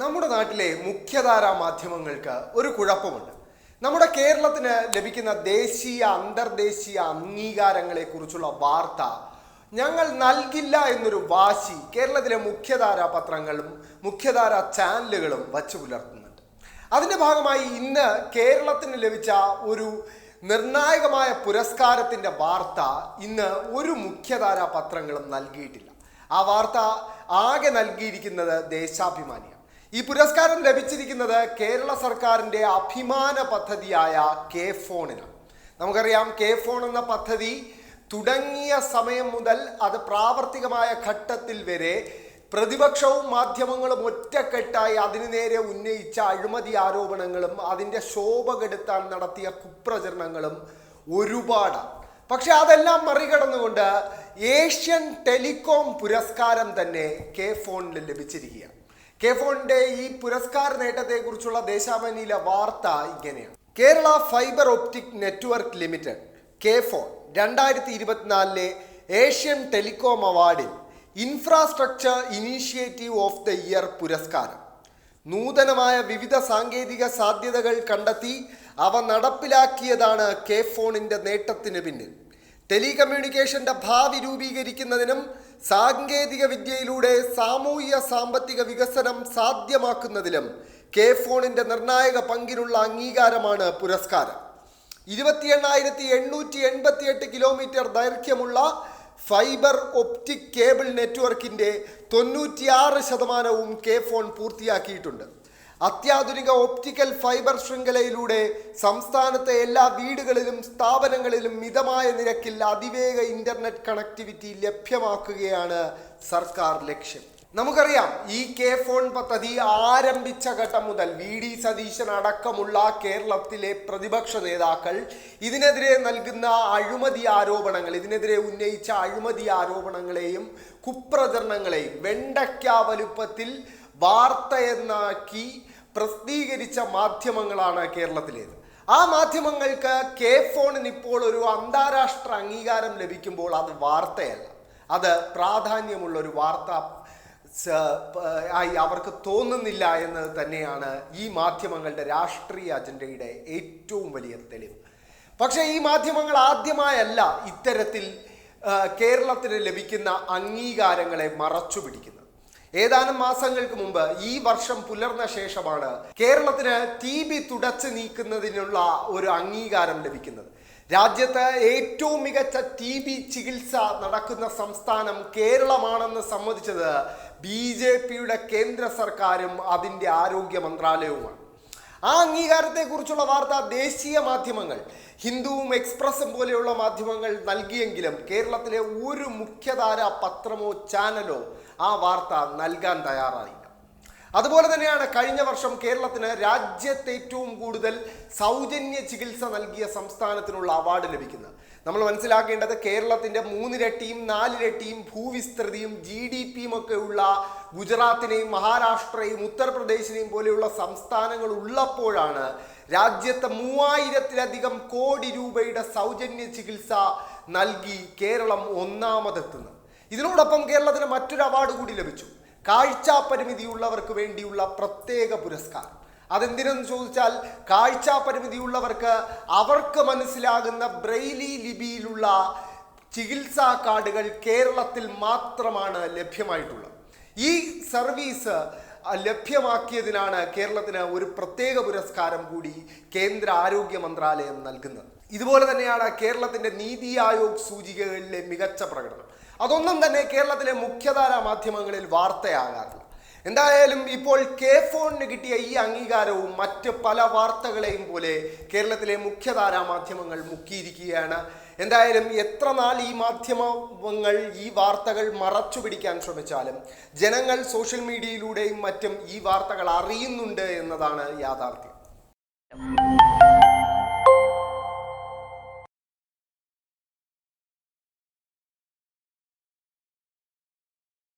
നമ്മുടെ നാട്ടിലെ മുഖ്യധാരാ മാധ്യമങ്ങൾക്ക് ഒരു കുഴപ്പമുണ്ട്. നമ്മുടെ കേരളത്തിന് ലഭിക്കുന്ന ദേശീയ അന്തർദേശീയ അംഗീകാരങ്ങളെ കുറിച്ചുള്ള വാർത്ത ഞങ്ങൾ നൽകില്ല എന്നൊരു വാശി കേരളത്തിലെ മുഖ്യധാരാ പത്രങ്ങളും മുഖ്യധാരാ ചാനലുകളും വച്ചു പുലർത്തുന്നുണ്ട്. അതിന്റെ ഭാഗമായി ഇന്ന് കേരളത്തിന് ലഭിച്ച ഒരു നിർണായകമായ പുരസ്കാരത്തിന്റെ വാർത്ത ഇന്ന് ഒരു മുഖ്യധാരാ പത്രങ്ങളും നൽകിയിട്ടില്ല. ആ വാർത്ത ആകെ നൽകിയിരിക്കുന്നത് ദേശാഭിമാനിയാണ്. ഈ പുരസ്കാരം ലഭിച്ചിരിക്കുന്നത് കേരള സർക്കാരിന്റെ അഭിമാന പദ്ധതിയായ കെ ഫോണിനാണ്. നമുക്കറിയാം കെ ഫോൺ എന്ന പദ്ധതി തുടങ്ങിയ സമയം മുതൽ അത് പ്രാവർത്തികമായ ഘട്ടത്തിൽ വരെ പ്രതിപക്ഷവും മാധ്യമങ്ങളും ഒറ്റക്കെട്ടായി അതിനു നേരെ ഉന്നയിച്ച അഴിമതി ആരോപണങ്ങളും അതിന്റെ ശോഭ കെടുത്താൻ നടത്തിയ കുപ്രചരണങ്ങളും ഒരുപാടാണ്. പക്ഷെ അതെല്ലാം മറികടന്നുകൊണ്ട് ഏഷ്യൻ ടെലികോം പുരസ്കാരം തന്നെ കെ ഫോണിൽ ലഭിച്ചിരിക്കുകയാണ്. കെ ഫോണിന്റെ ഈ പുരസ്കാര നേട്ടത്തെക്കുറിച്ചുള്ള ദേശാഭനിയിലെ വാർത്ത ഇങ്ങനെയാണ്. Kerala fibre optic network limited K phone രണ്ടായിരത്തി ഇരുപത്തിനാലിലെ Asian telecom അവാർഡിൽ infrastructure initiative of the year പുരസ്കാരം. നൂതനമായ വിവിധ സാങ്കേതിക സാധ്യതകൾ കണ്ടെത്തി അവ നടപ്പിലാക്കിയതാണ് കെ ഫോണിന്റെ നേട്ടത്തിന് പിന്നിൽ. ടെലികമ്മ്യൂണിക്കേഷന്റെ ഭാവി രൂപീകരിക്കുന്നതിനും സാങ്കേതിക വിദ്യയിലൂടെ സാമൂഹ്യ സാമ്പത്തിക വികസനം സാധ്യമാക്കുന്നതിലും കെ ഫോണിന്റെ നിർണായക പങ്കിലുള്ള അംഗീകാരമാണ് പുരസ്കാരം. ഇരുപത്തി എണ്ണായിരത്തി എണ്ണൂറ്റി എൺപത്തി എട്ട് കിലോമീറ്റർ ദൈർഘ്യമുള്ള ഫൈബർ ഒപ്റ്റിക് കേബിൾ നെറ്റ്വർക്കിന്റെ തൊണ്ണൂറ്റിയാറ് ശതമാനവും കെ ഫോൺ പൂർത്തിയാക്കിയിട്ടുണ്ട്. അത്യാധുനിക ഓപ്റ്റിക്കൽ ഫൈബർ ശൃംഖലയിലൂടെ സംസ്ഥാനത്തെ എല്ലാ വീടുകളിലും സ്ഥാപനങ്ങളിലും മിതമായ നിരക്കിൽ അതിവേഗ ഇന്റർനെറ്റ് കണക്ടിവിറ്റി ലഭ്യമാക്കുകയാണ് സർക്കാർ ലക്ഷ്യം. നമുക്കറിയാം ഈ കെ ഫോൺ പദ്ധതി ആരംഭിച്ച ഘട്ടം മുതൽ വി ഡി സതീശൻ അടക്കമുള്ള കേരളത്തിലെ പ്രതിപക്ഷ നേതാക്കൾ ഇതിനെതിരെ നൽകുന്ന അഴിമതി ആരോപണങ്ങൾ ഇതിനെതിരെ ഉന്നയിച്ച അഴിമതി ആരോപണങ്ങളെയും കുപ്രചരണങ്ങളെയും വെണ്ടയ്ക്ക വലുപ്പത്തിൽ വാർത്തയെന്നാക്കി പ്രസിദ്ധീകരിച്ച മാധ്യമങ്ങളാണ് കേരളത്തിലേത്. ആ മാധ്യമങ്ങൾക്ക് കെ ഫോണിന് ഇപ്പോൾ ഒരു അന്താരാഷ്ട്ര അംഗീകാരം ലഭിക്കുമ്പോൾ അത് വാർത്തയല്ല. അത് പ്രാധാന്യമുള്ള ഒരു വാർത്ത ആയി അവർക്ക് തോന്നുന്നില്ല എന്നത് തന്നെയാണ് ഈ മാധ്യമങ്ങളുടെ രാഷ്ട്രീയ അജണ്ടയുടെ ഏറ്റവും വലിയ തെളിവ്. പക്ഷേ ഈ മാധ്യമങ്ങൾ ആദ്യമായല്ല ഇത്തരത്തിൽ കേരളത്തിന് ലഭിക്കുന്ന അംഗീകാരങ്ങളെ മറച്ചു പിടിക്കുന്നത് ഏതാനും മാസങ്ങൾക്ക് മുമ്പ് ഈ വർഷം പുലർന്ന ശേഷമാണ് കേരളത്തിന് ടി ബി തുടച്ചു നീക്കുന്നതിനുള്ള ഒരു അംഗീകാരം ലഭിക്കുന്നത്. രാജ്യത്ത് ഏറ്റവും മികച്ച ടി ബി ചികിത്സ നടക്കുന്ന സംസ്ഥാനം കേരളമാണെന്ന് സമ്മതിച്ചത് ബി ജെ പിയുടെ കേന്ദ്ര സർക്കാരും അതിന്റെ ആരോഗ്യ മന്ത്രാലയവുമാണ്. ആ അംഗീകാരത്തെക്കുറിച്ചുള്ള വാർത്ത ദേശീയ മാധ്യമങ്ങൾ ഹിന്ദുവും എക്സ്പ്രസും പോലെയുള്ള മാധ്യമങ്ങൾ നൽകിയെങ്കിലും കേരളത്തിലെ ഒരു മുഖ്യധാര പത്രമോ ചാനലോ ആ വാർത്ത നൽകാൻ തയ്യാറായില്ല. അതുപോലെ തന്നെയാണ് കഴിഞ്ഞ വർഷം കേരളത്തിന് രാജ്യത്ത് ഏറ്റവും കൂടുതൽ സൗജന്യ ചികിത്സ നൽകിയ സംസ്ഥാനത്തിനുള്ള അവാർഡ് ലഭിക്കുന്നത്. നമ്മൾ മനസ്സിലാക്കേണ്ടത് കേരളത്തിന്റെ മൂന്നിരട്ടിയും നാലിരട്ടിയും ഭൂവിസ്തൃതിയും ജി ഡി പിയും ഒക്കെ ഉള്ള ഗുജറാത്തിനെയും മഹാരാഷ്ട്രയും ഉത്തർപ്രദേശിനെയും പോലെയുള്ള സംസ്ഥാനങ്ങൾ ഉള്ളപ്പോഴാണ് രാജ്യത്ത് മൂവായിരത്തിലധികം കോടി രൂപയുടെ സൗജന്യ ചികിത്സ നൽകി കേരളം ഒന്നാമതെത്തുന്നത്. ഇതിനോടൊപ്പം കേരളത്തിന് മറ്റൊരു അവാർഡ് കൂടി ലഭിച്ചു. കാഴ്ചാ പരിമിതിയുള്ളവർക്ക് വേണ്ടിയുള്ള പ്രത്യേക പുരസ്കാരം. അതെന്തിനെന്ന് ചോദിച്ചാൽ കാഴ്ചാ പരിമിതിയുള്ളവർക്ക് അവർക്ക് മനസ്സിലാകുന്ന ബ്രെയിലി ലിപിയിലുള്ള ചികിത്സാ കാർഡുകൾ കേരളത്തിൽ മാത്രമാണ് ലഭ്യമായിട്ടുള്ളത്. ഈ സർവീസ് ലഭ്യമാക്കിയതിനാണ് കേരളത്തിന് ഒരു പ്രത്യേക പുരസ്കാരം കൂടി കേന്ദ്ര ആരോഗ്യ മന്ത്രാലയം നൽകുന്നത്. ഇതുപോലെ തന്നെയാണ് കേരളത്തിന്റെ നീതി ആയോഗ് സൂചികകളിലെ മികച്ച പ്രകടനം. അതൊന്നും തന്നെ കേരളത്തിലെ മുഖ്യധാരാ മാധ്യമങ്ങളിൽ വാർത്തയാകാറില്ല. എന്തായാലും ഇപ്പോൾ കെ ഫോണിന് കിട്ടിയ ഈ അംഗീകാരവും മറ്റ് പല വാർത്തകളെയും പോലെ കേരളത്തിലെ മുഖ്യധാരാ മാധ്യമങ്ങൾ മുക്കിയിരിക്കുകയാണ്. എന്തായാലും എത്ര നാൾ ഈ മാധ്യമങ്ങൾ ഈ വാർത്തകൾ മറച്ചു പിടിക്കാൻ ശ്രമിച്ചാലും ജനങ്ങൾ സോഷ്യൽ മീഡിയയിലൂടെയും മറ്റും ഈ വാർത്തകൾ അറിയുന്നുണ്ട് എന്നതാണ് യാഥാർത്ഥ്യം.